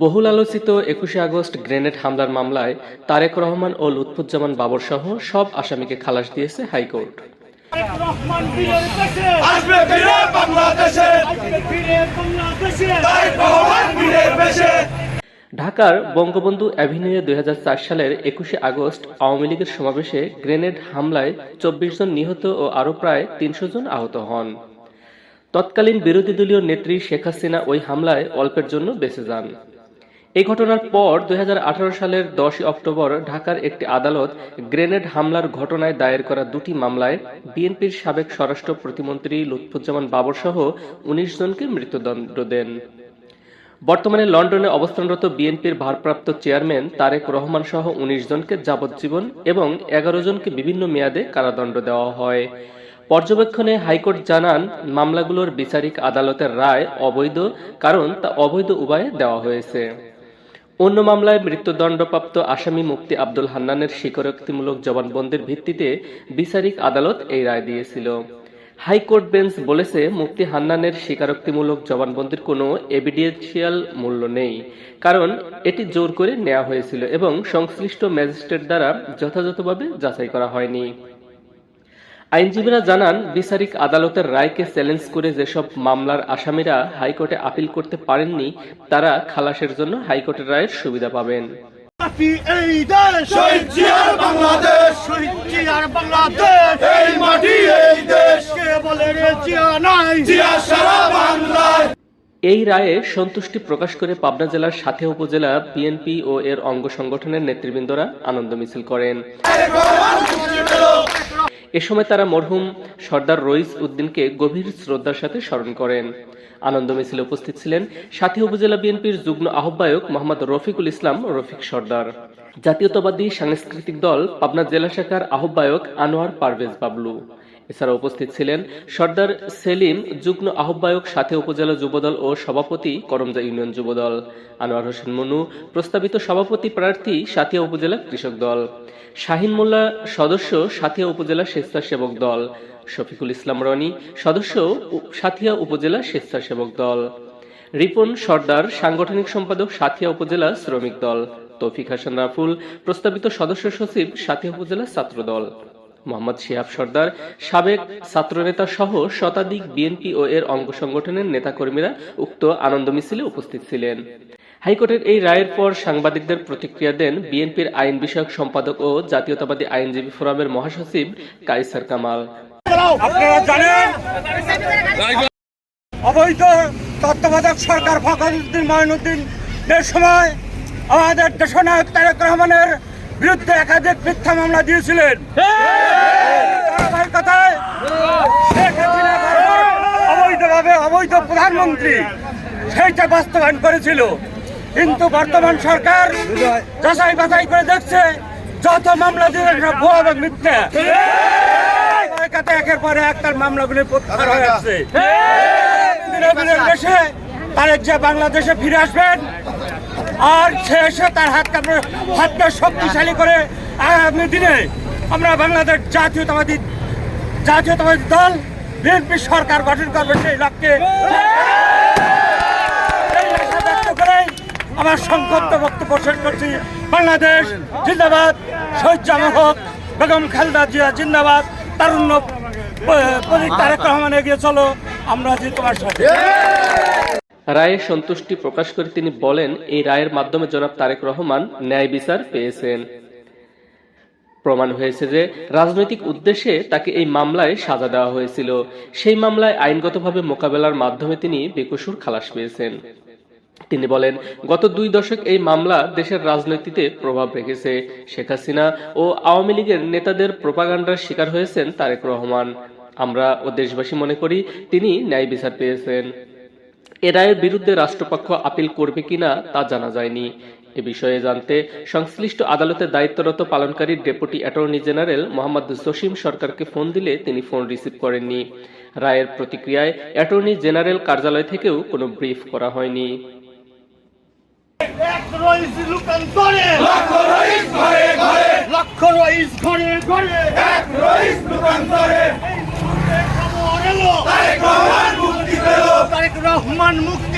বহুল আলোচিত একুশে আগস্ট গ্রেনেড হামলার মামলায় তারেক রহমান ও লুৎফুজ্জামান বাবর সহ সব আসামিকে খালাস দিয়েছে হাইকোর্ট। ঢাকার বঙ্গবন্ধু অ্যাভিনিউয়ে দুই হাজার চার সালের একুশে আগস্ট আওয়ামী লীগের সমাবেশে গ্রেনেড হামলায় চব্বিশ জন নিহত ও আরও প্রায় তিনশো জন আহত হন। তৎকালীন বিরোধী দলীয় নেত্রী শেখ হাসিনা ওই হামলায় অল্পের জন্য বেঁচে যান। এই ঘটনার পর দু হাজার আঠারো সালের দশই অক্টোবর ঢাকার একটি আদালত গ্রেনেড হামলার ঘটনায় দায়ের করা দুটি মামলায় বিএনপির সাবেক স্বরাষ্ট্র প্রতিমন্ত্রী লুৎফুজ্জামান বাবর সহ উনিশ জনকে মৃত্যুদণ্ড দেন। বর্তমানে লন্ডনে অবস্থানরত বিএনপির ভারপ্রাপ্ত চেয়ারম্যান তারেক রহমান সহ উনিশ জনকে যাবজ্জীবন এবং এগারো জনকে বিভিন্ন মেয়াদে কারাদণ্ড দেওয়া হয়। পর্যবেক্ষণে হাইকোর্ট জানান, মামলাগুলোর বিচারিক আদালতের রায় অবৈধ, কারণ তা অবৈধ উপায়ে দেওয়া হয়েছে। অন্য মামলায় মৃত্যুদণ্ডপ্রাপ্ত আসামি মুক্তি আব্দুল হান্নানের স্বীকারোক্তিমূলক জবানবন্দির ভিত্তিতে বিচারিক আদালত এই রায় দিয়েছিল। হাইকোর্ট বেঞ্চ বলেছে মুক্তি হান্নানের স্বীকারোক্তিমূলক জবানবন্দির কোনো এভিডেন্সিয়াল মূল্য নেই, কারণ এটি জোর করে নেওয়া হয়েছিল এবং সংশ্লিষ্ট ম্যাজিস্ট্রেট দ্বারা যথাযথভাবে যাচাই করা হয়নি। আইনজীবীরা জানান বিচারিক আদালতের রায়কে চ্যালেঞ্জ করে যেসব মামলার আসামিরা হাইকোর্টে আপিল করতে পারেননি তারা খালাসের জন্য হাইকোর্টের রায়ের সুবিধা পাবেন। এই দেশ শহীদ জিয়ার বাংলাদেশ। শহীদ জিয়ার বাংলাদেশ। এই মাটি এই দেশ। কে বলে রে জিয়া নাই? জিয়া সারা বাংলায়। এই রায়ে সন্তুষ্টি প্রকাশ করে পাবনা জেলার সাথে উপজেলা বিএনপি ও এর অঙ্গ সংগঠনের নেতৃবৃন্দরা আনন্দ মিছিল করেন। এ সময় তারা মরহুম সর্দার রইস উদ্দিনকে গভীর শ্রদ্ধার সাথে স্মরণ করেন। আনন্দ মিছিলে উপস্থিত ছিলেন সাথী উপজেলা বিএনপির যুগ্ম আহ্বায়ক মোহাম্মদ রফিকুল ইসলাম রফিক সর্দার। জাতীয়তাবাদী সাংস্কৃতিক দল পাবনা জেলা শাখার আহ্বায়ক আনোয়ার পারভেজ বাবলু। এছাড়া উপস্থিত ছিলেন সর্দার সেলিম যুগ্ম আহ্বায়ক সাথে উপজেলা যুবদল ও সভাপতি করমজা ইউনিয়ন যুবদল। আনোয়ার হোসেন মনু প্রস্তাবিত সভাপতি প্রার্থী সাথিয়া উপজেলা কৃষক দল। শাহিন মোল্লা, সদস্য সাথিয়া উপজেলা স্বেচ্ছাসেবক দল। শফিকুল ইসলাম রনি, সদস্য সাথিয়া উপজেলা স্বেচ্ছাসেবক দল। রিপন সর্দার, সাংগঠনিক সম্পাদক সাথিয়া উপজেলা শ্রমিক দল। তৌফিক হাসান রাফুল, প্রস্তাবিত সদস্য সচিব সাথিয়া উপজেলা ছাত্র দল মোহাম্মদ শিহাব সর্দার, সাবেক ছাত্রনেতা সহ শতাধিক বিএনপি ও এর অঙ্গ সংগঠনের নেতাকর্মীরা উক্ত আনন্দ মিছিলে উপস্থিত ছিলেন। হাইকোর্টের এই রায়ের পর সাংবাদিকদের প্রতিক্রিয়া দেন বিএনপির আইন বিষয়ক সম্পাদক ও জাতীয়তাবাদী আইনজীবী ফোরামের মহাসচিব কাইসার কামাল। অবৈধ তত্ত্বাবধায়ক সরকার ফখরুদ্দিন মঈনুদ্দিন এর সময় আমাদের দেশনায়ক তারেক রহমানের বিরুদ্ধে একাধিক মিথ্যা মামলা দিয়েছিলেন। অবৈধভাবে অবৈধ প্রধানমন্ত্রী সেইটা বাস্তবায়ন করেছিল। কিন্তু বর্তমান সরকার যাচাই বাছাই করে দেখছে যত মামলা দিয়ে ভুয়া এবং মিথ্যা। একের পরে এক তার মামলাগুলি প্রত্যাহার হয়ে আসছে। দেশে তারেক যে বাংলাদেশে ফিরে আসবেন। আর সে এসে তার হাত কাপড় হাতকে শক্তিশালী করে আগামী দিনে আমরা বাংলাদেশ জাতীয়তাবাদী জাতীয়তাবাদী দল, বিএনপি সরকার গঠন করবে সেই লক্ষ্যে। আমার সংক্ষিপ্ত বক্তব্য শেষ করছি। বাংলাদেশ জিন্দাবাদ, শহীদ হোক, বেগম খালেদা জিয়া জিন্দাবাদ, তারুণ্য তারেক রহমান এগিয়ে চলো। আমরা আছি তোমার সাথে। রায়ে সন্তুষ্টি প্রকাশ করে তিনি বলেন, এই রায়ের মাধ্যমে জনাব তারেক রহমান ন্যায় বিচার পেয়েছেন। প্রমাণ হয়েছে যে রাজনৈতিক উদ্দেশ্যে তাকে এই মামলায় সাজা দেওয়া হয়েছিল। সেই মামলায় আইনগতভাবে মোকাবেলার মাধ্যমে তিনি বেকসুর খালাস পেয়েছেন। তিনি বলেন, গত দুই দশক এই মামলা দেশের রাজনীতিতে প্রভাব রেখেছে। শেখ হাসিনা ও আওয়ামী লীগের নেতাদের প্রোপাগান্ডার শিকার হয়েছেন তারেক রহমান। আমরা ও দেশবাসী মনে করি তিনি ন্যায় বিচার পেয়েছেন। এ রায়ের বিরুদ্ধে রাষ্ট্রপক্ষ আপিল করবে কিনা তা জানা যায়নি। এ বিষয়ে জানতে সংশ্লিষ্ট আদালতে দায়িত্বরত পালনকারী deputy attorney general Mohammad Jashim সরকারকে ফোন দিলে তিনি ফোন রিসিভ করেননি। রায়ের প্রতিক্রিয়ায় অ্যাটর্নি জেনারেল কার্যালয় থেকেও কোনো ব্রিফ করা হয়নি। ঘরে। ঘরে রহমান মুক্তি